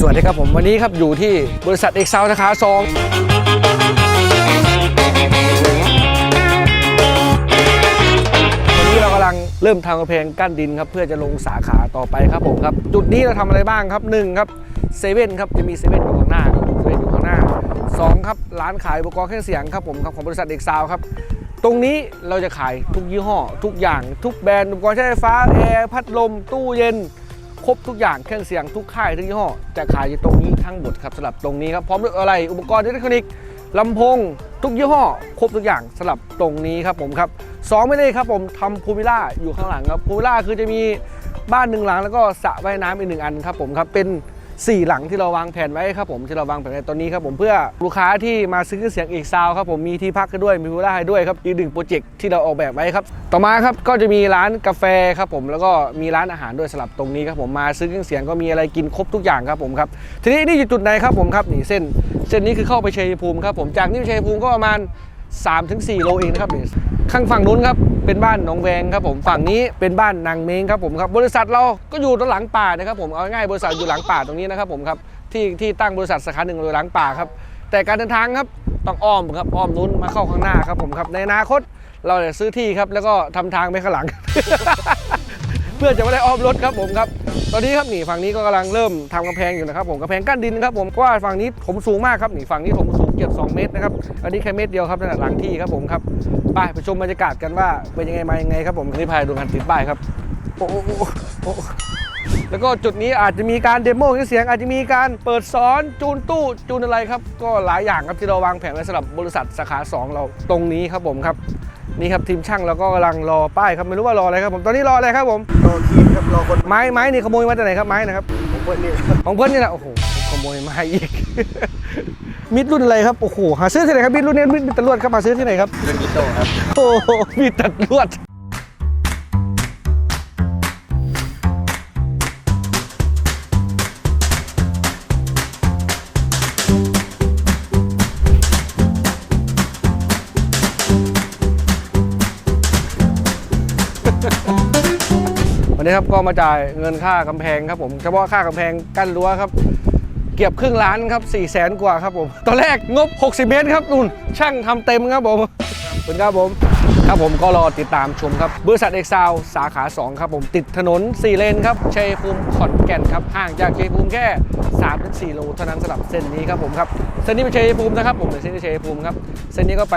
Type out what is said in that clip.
สวัสดีครับผมวันนี้ครับอยู่ที่บริษัทเอกซาวสาขาสองวันนี้เรากำลังเริ่มทำกระเพงกั้นดินครับเพื่อจะลงสาขาต่อไปครับผมครับ จุดนี้เราทำอะไรบ้างครับหนึ่งครับเซเว่นครับจะมีเซเว่นอยู่ข้างหน้าเซเว่นอยู่ข้างหน้าสองครับร้านขายอุปกรณ์เครื่องเสียงครับผมครับของบริษัทเอกซาวครับตรงนี้เราจะขายทุกยี่ห้อ ทุกอย่าง ทุกแบรนด์อุปกรณ์ใช้ไฟฟ้าแอร์พัดลมตู้เย็น ครบทุกอย่างเครื่องเสียงทุกค่ายทุกยี่ห้อจะขายอยู่ตรงนี้ทั้งหมดครับสำหรับตรงนี้ครับพร้อมด้วยอะไรอุปกรณ์อิเล็กทรอนิกส์ลำโพงทุกยี่ห้อครบทุกอย่างสำหรับตรงนี้ครับผมครับสองไม่ได้ครับผมทำพูมิล่าอยู่ข้างหลังครับพูมิล่าคือจะมีบ้านหนึ่งหลังแล้วก็สระว่ายน้ำอีกหนึ่งอันครับผมครับเป็น สี่หลังที่เราวางแผนไว้ครับผมที่เราวางแผนไว้ตอนนี้ครับผมเพื่อลูกค้าที่มาซื้อเสียงเอกซาวครับผมมีที่พักกันด้วยมีพูล่าให้ด้วยครับอีกหนึ่งโปรเจกต์ที่เราออกแบบไว้ครับต่อมาครับก็จะมีร้านกาแฟครับผมแล้วก็มีร้านอาหารด้วยสำหรับตรงนี้ครับผมมาซื้อเครื่องเสียงก็มีอะไรกินครบทุกอย่างครับผมครับทีนี้นี่อยู่จุดไหนครับผมครับนี่เส้น เส้นนี้คือเข้าไปชัยภูมิครับผมจากนี่ไปชัยภูมิก็ประมาณ3-4โลเองนะครับข้างฝั่งนู้นครับ เป็นบ้านหนองแวงครับผมฝั่งนี้เป็นบ้านนางเมงครับผมครับบริษัทเราก็อยู่ตรงหลังป่านะครับผมเอาง่ายบริษัทอยู่หลังป่าตรงนี้นะครับผมครับที่ที่ตั้งบริษัทสาขาหนึ่งอยู่หลังป่าครับแต่การเดินทางครับต้องอ้อมครับอ้อมนู้นมาเข้าข้างหน้าครับผมครับในอนาคตเราจะซื้อที่ครับแล้วก็ทำทางไปข้างหลัง เพื่อจะไม่ได้ออมรถครับผมครับ ตอนนี้ครับนี่ฝั่งนี้ก็กำลังเริ่มทำกำแพงอยู่นะครับผมกำแพงกั้นดินครับผมว่าฝั่งนี้ผมสูงมากครับนี่ฝั่งนี้ผมสูงเกือบ2เมตรนะครับอันนี้แค่เมตรเดียวครับนั่นแหละหลังที่ครับผมครับไปไปชมบรรยากาศกันว่าเป็นยังไงมายังไงครับผมนี่พายดูกันติดป้ายครับโอ้โหแล้วก็จุดนี้อาจจะมีการเดโมเครื่องเสียงอาจจะมีการเปิดสอนจูนตู้จูนอะไรครับ ก็หลายอย่างครับที่เราวางแผนไว้สำหรับบริษัทสาขาสองเราตรงนี้ครับผมครับ นี่ครับทีมช่างเราก็กำลังรอป้ายครับไม่รู้ว่ารออะไรครับผมตอนนี้รออะไรครับผมรอทีมครับรอคนไม้ไม้นี่ขโมยมาจากไหนครับไม้นะครับผมเพื่อนนี่ครับของเพื่อนนี่แหละโอ้โหขโมยมาอีก มิดรุ่นอะไรครับโอ้โหหาซื้อที่ไหนครับมิดรุ่นนี้มิดมิดตำรวจครับหาซื้อที่ไหนครับเรื่องมิโต้ครับโอ้โหมิดตำรวจ นนี้ครับก็มาจ่ายเงินค่ากำแพงครับผมเฉพาะค่ากำแพงกั้นรั้วครับเกือบครึ่งล้านครับ4ี่แสนกว่าครับผมตอนแรกงบ 60 เมตรครับนุ่นช่างทำเต็มครับผมขอบคุณครับผมครับผมก็รอติดตามชมครับบริษัทเอกซาวสาขา 2 ครับผมติดถนน 4 เลนครับชัยภูมิขอนแก่นครับห่างจากชัยภูมิแค่ 3-4 โลเท่านั้นสำหรับเส้นนี้ครับผมครับเส้นนี้เป็นชัยภูมินะครับผมเส้นนี้ชัยภูมิครับเส้นนี้ก็ไป